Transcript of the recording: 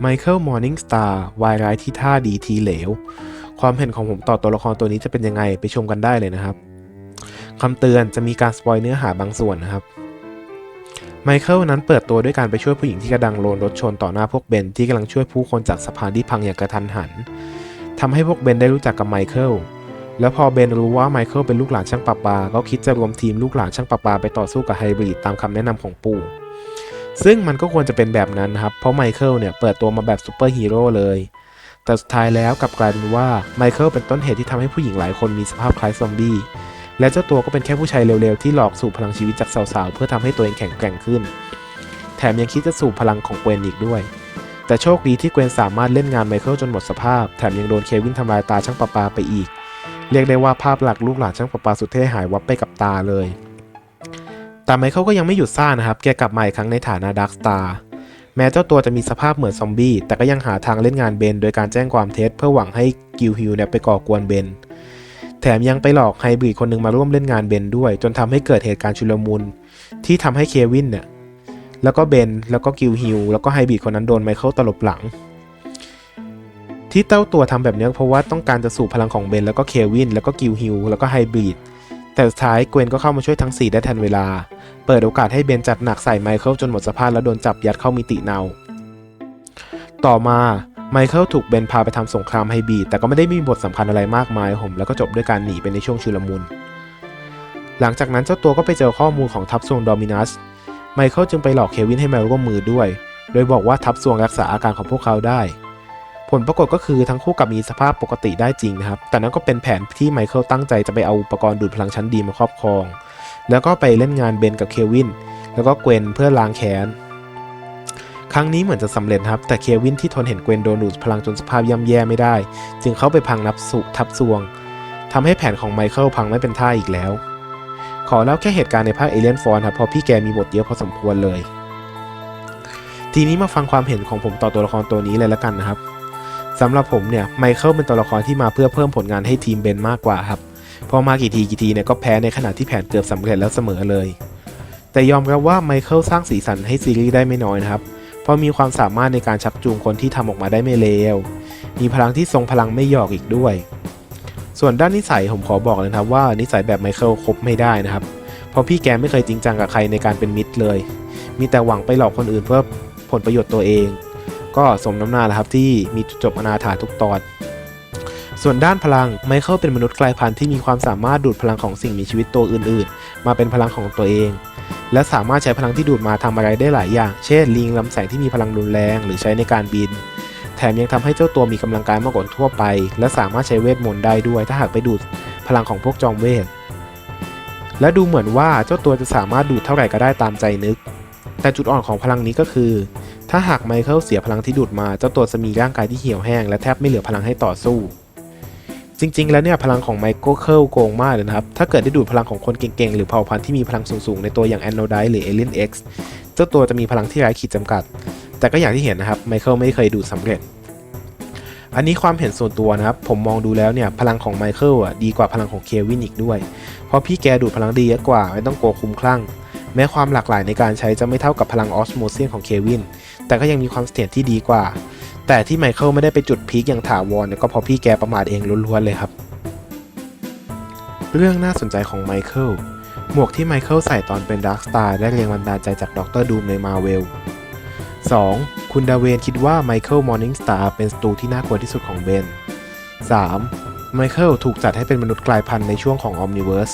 ไมเคิลมอร์นิงสตาร์วายร้ายที่ท่าดีทีเหลว ความเห็นของผมต่อตัวละครตัวนี้จะเป็นยังไงไปชมกันได้เลยนะครับคำเตือนจะมีการสปอยเนื้อหาบางส่วนนะครับไมเคิลนั้นเปิดตัวด้วยการไปช่วยผู้หญิงที่กระดังโลนรถชนต่อหน้าพวกเบนที่กำลังช่วยผู้คนจากสะพานที่พังอย่างกระทันหันทำให้พวกเบนได้รู้จักกับไมเคิลแล้วพอเบนรู้ว่าไมเคิลเป็นลูกหลานช่างประปา ก็คิดจะรวมทีมลูกหลานช่างประปาไปต่อสู้กับไฮบริดตามคำแนะนำของปู่ ซึ่งมันก็ควรจะเป็นแบบนั้นนะครับ เพราะไมเคิลเนี่ยเปิดตัวมาแบบซูเปอร์ฮีโร่เลย แต่สุดท้ายแล้วกลับกลายเป็นว่าไมเคิลเป็นต้นเหตุที่ทำให้ผู้หญิงหลายคนมีสภาพคล้ายซอมบี้ และเจ้าตัวก็เป็นแค่ผู้ชายเร็วๆ ที่หลอกสูบพลังชีวิตจากสาวๆ เพื่อทำให้ตัวเองแข็งแกร่งขึ้น แถมยังคิดจะสูบพลังของเกวนอีกด้วย แต่โชคดีที่เกวนสามารถเล่นงานไมเคิลจนหมดสภาพ แถมยังโดนเควินทำลายตาช่างประปาไปอีก เรียกได้ว่าภาพหลักลูกหลานช่างประปาสุดเท่หายวับไปกับตาเลย แต่ไมเคิลก็ยังไม่หยุดซ่านะครับ แกกลับมาอีกครั้งในฐานะดาร์คสตาร์แม้เจ้าตัวจะมีสภาพเหมือนซอมบี้ แต่ก็ยังหาทางเล่นงานเบน โดยการแจ้งความเท็จเพื่อหวังให้กิลฮิวเนี่ยไปก่อกวนเบน แถมยังไปหลอกไฮบริดคนหนึ่งมาร่วมเล่นงานเบนด้วย จนทำให้เกิดเหตุการณ์ชุลมุนที่ทำให้เควินเนี่ยแล้วก็เบนแล้วก็กิลฮิวแล้วก็ไฮบริดคนนั้นโดนไมเคิลตลบหลัง ที่เต้าตัวทำแบบนี้เพราะว่าต้องการจะสูบพลังของเบนแล้วก็เควินแล้วก็กิลฮิวแล้วก็ไฮบริด แต่สุดท้ายเกวนก็เข้ามาช่วยทั้ง 4 ได้ทันเวลา เปิดโอกาสให้เบนจัดหนักใส่ไมเคิลจนหมดสภาพแล้วโดนจับยัดเข้ามิติเนาต่อมาไมเคิลถูกเบนพาไปทำสงครามไฮบริดแต่ก็ไม่ได้มีบทสำคัญอะไรมากมายผมแล้วก็จบด้วยการหนีไปในช่วงชุลมุน หลังจากนั้นเจ้าตัวก็ไปเจอข้อมูลของทัพทรวงดอมินัส ไมเคิลจึงไปหลอกเควินให้มาร่วมมือด้วย โดยบอกว่าทัพทรวงรักษาอาการของพวกเขาได้ ผลปรากฏก็คือทั้งคู่กับมีสภาพปกติได้จริงนะครับ แต่นั้นก็เป็นแผนที่ไมเคิลตั้งใจจะไปเอาอุปกรณ์ดูดพลังชั้นดีมาครอบครอง แล้วก็ไปเล่นงานเบนกับเควิน แล้วก็เกวนเพื่อล้างแค้น ครั้งนี้เหมือนจะสำเร็จครับ แต่เควินที่ทนเห็นเกวนโดนดูดพลังจนสภาพย่ำแย่ไม่ได้ จึงเข้าไปพังนับสุทับซวงทำให้แผนของไมเคิลพังไม่เป็นท่าอีกแล้ว ขอเล่าแค่เหตุการณ์ในภาคเอเลียนฟอนครับ เพราะพี่แกมีบทเยอะพอสมควรเลย ทีนี้มาฟังความเห็นของผมต่อตัวละครตัวนี้เลยละกันนะครับ สำหรับผมเนี่ยไมเคิลเป็นตัวละครที่มาเพื่อเพิ่มผลงานให้ทีมเบนมากกว่าครับพอมากี่ทีกี่ทีเนี่ยก็แพ้ในขณะที่แผนเกือบสำเร็จแล้วเสมอเลย แต่ยอมรับว่าไมเคิลสร้างสีสันให้ซีรีส์ได้ไม่น้อยนะครับเพราะมีความสามารถในการชักจูงคนที่ทำออกมาได้ไม่เลวมีพลังที่ทรงพลังไม่หยอกอีกด้วย ส่วนด้านนิสัยผมขอบอกเลยครับว่านิสัยแบบไมเคิลคบไม่ได้นะครับเพราะพี่แกไม่เคยจริงจังกับใครในการเป็นมิตรเลย มีแต่หวังไปหลอกคนอื่นเพื่อผลประโยชน์ตัวเอง ก็สมน้ำหน้าแหละครับที่มีจุดจบอนาถาทุกตอน ส่วนด้านพลังไมเคิลเป็นมนุษย์กลายพันธุ์ที่มีความสามารถดูดพลังของสิ่งมีชีวิตตัวอื่นๆ มาเป็นพลังของตัวเอง และสามารถใช้พลังที่ดูดมาทำอะไรได้หลายอย่าง เช่น ลิงลำแสงที่มีพลังรุนแรงหรือใช้ในการบิน แถมยังทำให้เจ้าตัวมีกำลังกายมากกว่าทั่วไป และสามารถใช้เวทมนต์ได้ด้วย ถ้าหากไปดูดพลังของพวกจอมเวทและดูเหมือนว่าเจ้าตัวจะสามารถดูดเท่าไหร่ก็ได้ตามใจนึก แต่จุดอ่อนของพลังนี้ก็คือ ถ้าหากไมเคิลเสียพลังที่ดูดมาเจ้าตัวจะมีร่างกายที่เหี่ยวแห้ง และแทบไม่เหลือพลังให้ต่อสู้ จริงๆ แล้วเนี่ยพลังของไมเคิลโกงมากเลยนะครับ ถ้าเกิดได้ดูดพลังของคนเก่งๆ หรือเผ่าพันธุ์ที่มีพลังสูงๆ ในตัวอย่างแอนโนไดหรือเอเลียน X เจ้าตัวจะมีพลังที่ไร้ขีดจำกัด แต่ก็อย่างที่เห็นนะครับไมเคิลไม่เคยดูดสำเร็จ อันนี้ความเห็นส่วนตัวนะครับผมมองดูแล้วเนี่ยพลังของไมเคิลอะดีกว่าพลังของเควินอีกด้วย เพราะพี่แกดูดพลังดีเยอะกว่าไม่ต้องกลัวคุ้มคลั่ง แม้ความหลากหลายในการใช้จะไม่เท่ากับพลังออสโมซียนของเควิน แต่ก็ยังมีความเสถียรที่ดีกว่า แต่ที่ไมเคิลไม่ได้ไปจุดพีคอย่างถาวรก็เพราะพี่แกประมาทเองล้วนๆเลยครับ เรื่องน่าสนใจของไมเคิล หมวกที่ไมเคิลใส่ตอนเป็นดาร์คสตาร์ได้แรงบันดาลใจจากด็อกเตอร์ดูมในมาเวล 2. คุณดาเวนคิดว่าไมเคิลมอร์นิงสตาร์เป็นศัตรูที่น่ากลัวที่สุดของเบน 3. ไมเคิลถูกจัดให้เป็นมนุษย์กลายพันธุ์ในช่วงของออมนิเวิร์ส